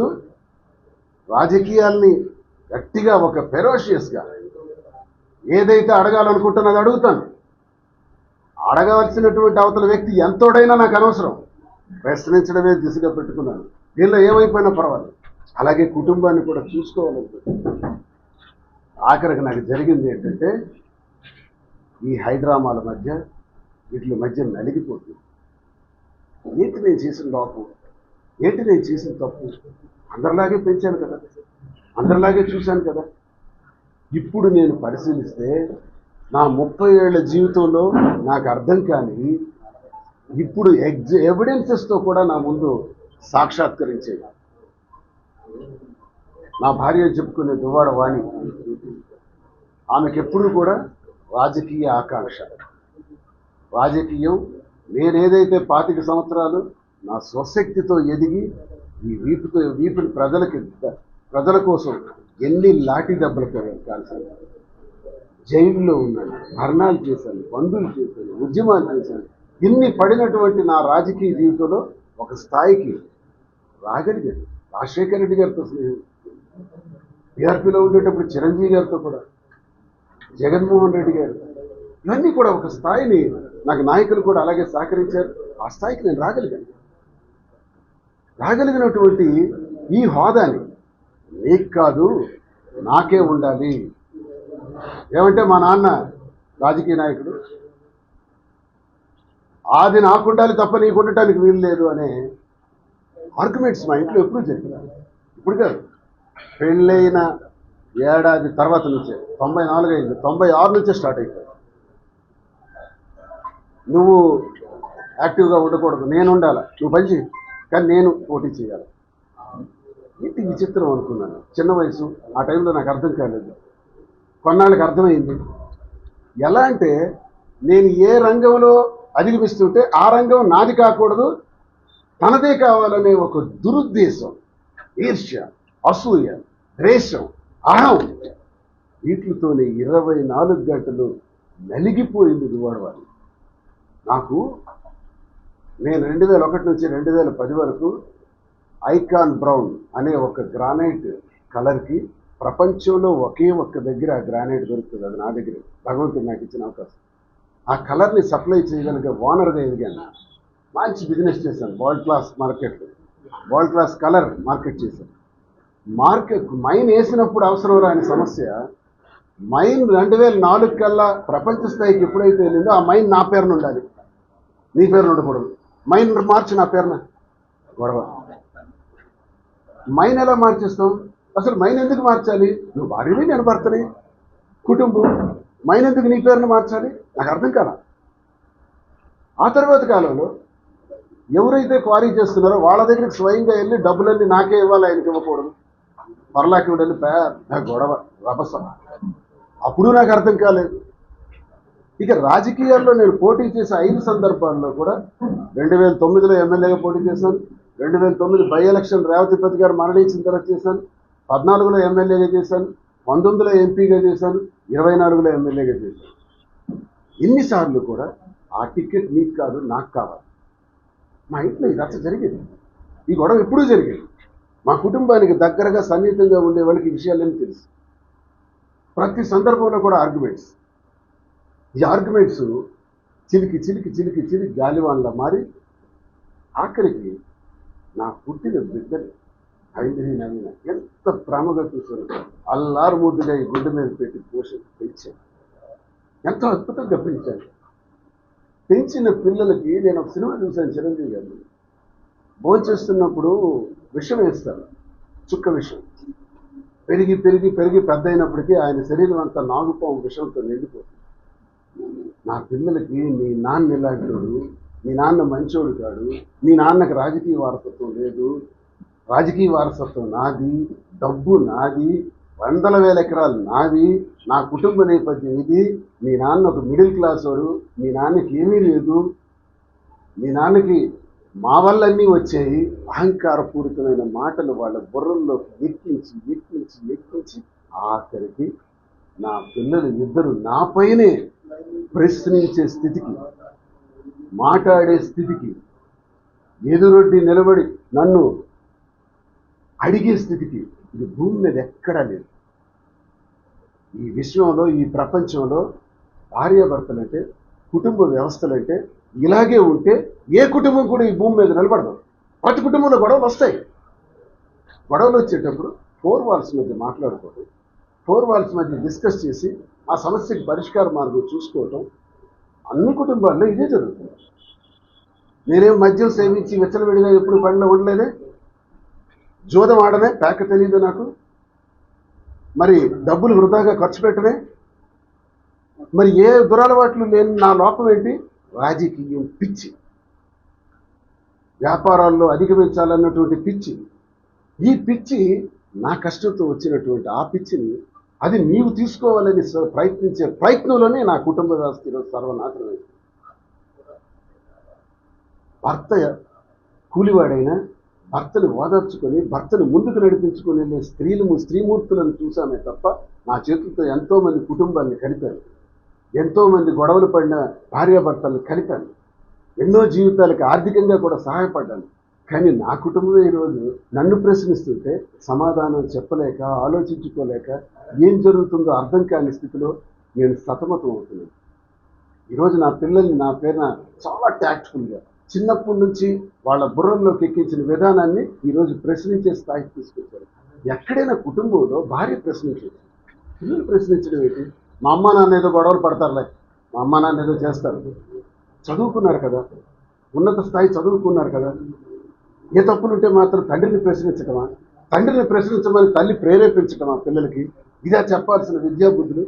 చేస్తూ రాజకీయాల్ని గట్టిగా ఒక ఫెరోషియస్గా ఏదైతే అడగాలనుకుంటున్నది అడుగుతాను. అడగవలసినటువంటి అవతల వ్యక్తి ఎంతోడైనా నాకు అనవసరం. ప్రశ్నించడమే దిశగా పెట్టుకున్నాను. దీనిలో ఏమైపోయినా పర్వాలేదు. అలాగే కుటుంబాన్ని కూడా చూసుకోవాలనుకుంటున్నాను. ఆఖరికి నాకు జరిగింది ఏంటంటే ఈ హైడ్రామాల మధ్య వీటి మధ్య నలిగిపోతుంది. ఏంటి నేను చేసిన లోపం ఏంటి నేను చేసిన తప్పు? అందరిలాగే పెంచాను కదా. అందరిలాగే చూశాను కదా. ఇప్పుడు నేను పరిశీలిస్తే నా ముప్పై ఏళ్ళ జీవితంలో నాకు అర్థం కాని ఇప్పుడు ఎగ్జ ఎవిడెన్సెస్తో కూడా నా ముందు సాక్షాత్కరించేది. నా భార్య చెప్పుకునే దువ్వాడ వాణి. ఆమెకు ఎప్పుడు కూడా రాజకీయ ఆకాంక్ష. రాజకీయం నేనేదైతే పాతిక సంవత్సరాలు నా స్వశక్తితో ఎదిగి ఈ వీపుతో వీపుని ప్రజలకి ప్రజల కోసం ఎన్ని లాఠీ దెబ్బలు కాల్చాను. జైల్లో ఉన్నాను మరణాలు చేశాను బంధువులు చేశాను ఉద్యమాలు చేశాను. ఇన్ని పడినటువంటి నా రాజకీయ జీవితంలో ఒక స్థాయికి రాగలిగాను రాజశేఖర రెడ్డి గారితో స్నేహం టీఆర్పీలో ఉండేటప్పుడు చిరంజీవి గారితో కూడా జగన్మోహన్ రెడ్డి గారు ఇవన్నీ కూడా ఒక స్థాయిని నాకు నాయకులు కూడా అలాగే సహకరించారు. ఆ స్థాయికి నేను రాగలిగాను. రాగలిగినటువంటి ఈ హోదాని నీకు కాదు నాకే ఉండాలి. ఏమంటే మా నాన్న రాజకీయ నాయకుడు అది నాకు ఉండాలి తప్ప నీకు ఉండటానికి వీలు లేదు అనే ఆర్గ్యుమెంట్స్ మా ఇంట్లో ఎప్పుడూ జరిగినాయి ఇప్పుడు కాదు. పెళ్ళైన ఏడాది తర్వాత నుంచే తొంభై నాలుగు అయింది తొంభై ఆరు నుంచే స్టార్ట్ అయిపోయింది. నువ్వు యాక్టివ్గా ఉండకూడదు నేను ఉండాలి? నువ్వు పని చేయి కానీ నేను పోటీ చేయాలి. ఏంటి విచిత్రం అనుకున్నాను? చిన్న వయసు ఆ టైంలో నాకు అర్థం కాలేదు. కొన్నాళ్ళకి అర్థమైంది. ఎలా అంటే నేను ఏ రంగంలో అధిగమిస్తుంటే ఆ రంగం నాది కాకూడదు తనదే కావాలనే ఒక దురుద్దేశం ఈర్ష్య అసూయ ద్వేషం అహం వీటితోనే ఇరవై నాలుగు గంటలు నలిగిపోయింది దువాడవాలి నాకు నేను రెండు వేల ఒకటి నుంచి రెండు వేల పది వరకు ఐకాన్ బ్రౌన్ అనే ఒక గ్రానైట్ కలర్కి ప్రపంచంలో ఒకే ఒక్క దగ్గర ఆ గ్రానైట్ దొరుకుతుంది. అది నా దగ్గర. భగవంతుడు నాకు ఇచ్చిన అవకాశం. ఆ కలర్ని సప్లై చేయగలిగే ఓనర్గా ఎదిగాను. మంచి బిజినెస్ చేశాను. World class market. World class colour market చేశాను. మార్కెట్ మైన్ వేసినప్పుడు అవసరం రాని సమస్య. మైన్ రెండు వేల నాలుగు కల్లా ప్రపంచ స్థాయికి ఎప్పుడైతే వెళ్ళిందో ఆ మైన్ నా పేరున ఉండాలి నీ పేరున ఉండకూడదు మైన్ మార్చి నా పేరున. గొడవ. మైన్ ఎలా మార్చేస్తాం? అసలు మైన్ ఎందుకు మార్చాలి? నువ్వు భార్యవి నేను భర్తని. కుటుంబం. మైన్ ఎందుకు నీ పేరును మార్చాలి? నాకు అర్థం కాల. ఆ తర్వాత కాలంలో ఎవరైతే క్వారీ చేస్తున్నారో వాళ్ళ దగ్గరికి స్వయంగా వెళ్ళి డబ్బులన్నీ నాకే ఇవ్వాలి ఆయనకి ఇవ్వకూడదు. పర్లాకి వెళ్ళి పెద్ద గొడవ రభస. అప్పుడు నాకు అర్థం కాలేదు. ఇక రాజకీయాల్లో నేను పోటీ చేసే ఐదు సందర్భాల్లో కూడా రెండు వేల తొమ్మిదిలో ఎమ్మెల్యేగా పోటీ చేశాను. రెండు వేల తొమ్మిది బై ఎలక్షన్ రేవతిపతి గారు మరణించిన తర్వాత చేశాను. పద్నాలుగులో ఎమ్మెల్యేగా చేశాను. పంతొమ్మిదిలో ఎంపీగా చేశాను. ఇరవై నాలుగులో ఎమ్మెల్యేగా చేశాను. ఎన్నిసార్లు కూడా ఆ టికెట్ నీకు కాదు నాకు కావాలి. మా ఇంట్లో ఈ రచ్చ జరిగేది. ఈ గొడవ ఎప్పుడూ జరిగేది. మా కుటుంబానికి దగ్గరగా సన్నిహితంగా ఉండే వాళ్ళకి ఈ విషయాలన్నీ తెలుసు. ప్రతి సందర్భంలో కూడా ఆర్గ్యుమెంట్స్ ఈ ఆర్గ్యుమెంట్స్ చిలికి చిలికి చిలికి చిలికి గాలివాన్లా మారి ఆఖరికి నా పుట్టిన బిడ్డని ఐదిని నవీన ఎంత ప్రేమగా చూసాను అల్లారు ముద్దుగా ఈ గుడ్డ మీద పెట్టి పోషణ పెంచాను. ఎంతో అద్భుతంగా పెంచాను పెంచిన పిల్లలకి నేను ఒక సినిమా చూశాను చిరంజీవి గారిని భోంచేస్తున్నప్పుడు విషం వేస్తాను చుక్క విషం. పెరిగి పెరిగి పెరిగి పెద్ద అయినప్పటికీ ఆయన శరీరం అంతా నాగుపాము విషంతో నిండిపోతుంది. నా పిల్లలకి మీ నాన్న ఇలాంటివాడు మీ నాన్న మంచోడు కాడు మీ నాన్నకి రాజకీయ వారసత్వం లేదు. రాజకీయ వారసత్వం నాది డబ్బు నాది వందల వేల ఎకరాలు నావి నా కుటుంబ నేపథ్యం ఇది. మీ నాన్న ఒక మిడిల్ క్లాస్ వాడు మీ నాన్నకి ఏమీ లేదు. మీ నాన్నకి మా వల్లన్నీ వచ్చాయి. అహంకారపూరితమైన మాటలు వాళ్ళ బుర్రల్లోకి ఎక్కించి ఎక్కించి ఎక్కించి ఆఖరికి నా పిల్లలు ఇద్దరు నాపైనే ప్రశ్నించే స్థితికి మాట్లాడే స్థితికి ఎదురొడ్డి నిలబడి నన్ను అడిగే స్థితికి ఇది భూమి మీద ఎక్కడా లేదు. ఈ విశ్వంలో ఈ ప్రపంచంలో భార్యాభర్తలంటే కుటుంబ వ్యవస్థలంటే ఇలాగే ఉంటే ఏ కుటుంబం కూడా ఈ భూమి మీద నిలబడదు. ప్రతి కుటుంబంలో గొడవలు వస్తాయి. గొడవలు వచ్చేటప్పుడు ఫోర్ వాల్స్ మధ్య మాట్లాడుకోవడం ఫోర్ వాల్స్ మధ్య డిస్కస్ చేసి ఆ సమస్యకి పరిష్కార మార్గం చూసుకోవటం అన్ని కుటుంబాల్లో ఇదే జరుగుతుంది. నేనేం మద్యం సేవించి విచ్చలవిడిగా ఎప్పుడు పండ్లు ఉండలేదే జోదం ఆడనే ప్యాక తెలియదు నాకు. మరి డబ్బులు వృధాగా ఖర్చు పెట్టనే? మరి ఏ దురలవాట్లు లేని నా లోపం ఏంటి? రాజకీయం పిచ్చి. వ్యాపారాల్లో అధిగమించాలన్నటువంటి పిచ్చి. ఈ పిచ్చి నా కష్టంతో వచ్చినటువంటి ఆ పిచ్చిని అది నీవు తీసుకోవాలని స- ప్రయత్నించే ప్రయత్నంలోనే నా కుటుంబ వ్యవస్థ ఈరోజు సర్వనాశనమైంది. భర్త కూలివాడైనా భర్తను ఓదార్చుకొని భర్తను ముందుకు నడిపించుకొని వెళ్ళే స్త్రీలు స్త్రీమూర్తులను చూశామే తప్ప నా చేతులతో ఎంతోమంది కుటుంబాన్ని కలిపాను ఎంతోమంది గొడవలు పడిన భార్యాభర్తలను కలిపాను ఎన్నో జీవితాలకు ఆర్థికంగా కూడా సహాయపడ్డాను. కానీ నా కుటుంబం ఈరోజు నన్ను ప్రశ్నిస్తుంటే సమాధానం చెప్పలేక ఆలోచించుకోలేక ఏం జరుగుతుందో అర్థం కాని స్థితిలో నేను సతమతం అవుతున్నాను. ఈరోజు నా పిల్లల్ని నా పేరున చాలా ట్యాక్ట్ఫుల్గా చిన్నప్పటి నుంచి వాళ్ళ బుర్రంలోకి ఎక్కించిన విధానాన్ని ఈరోజు ప్రశ్నించే స్థాయికి తీసుకొచ్చారు. ఎక్కడైనా కుటుంబంలో భార్య ప్రశ్నించారు పిల్లలు ప్రశ్నించడం ఏంటి? మా అమ్మ నాన్న ఏదో గొడవలు పడతారులే. మా అమ్మ నాన్న ఏదో చేస్తారు. చదువుకున్నారు కదా. ఉన్నత స్థాయి చదువుకున్నారు కదా. ఏ తప్పులుంటే మాత్రం తండ్రిని ప్రశ్నించటమా? తండ్రిని ప్రశ్నించమని తల్లి ప్రేరేపించటమా పిల్లలకి? ఇదే చెప్పాల్సిన విద్యాబుద్ధులు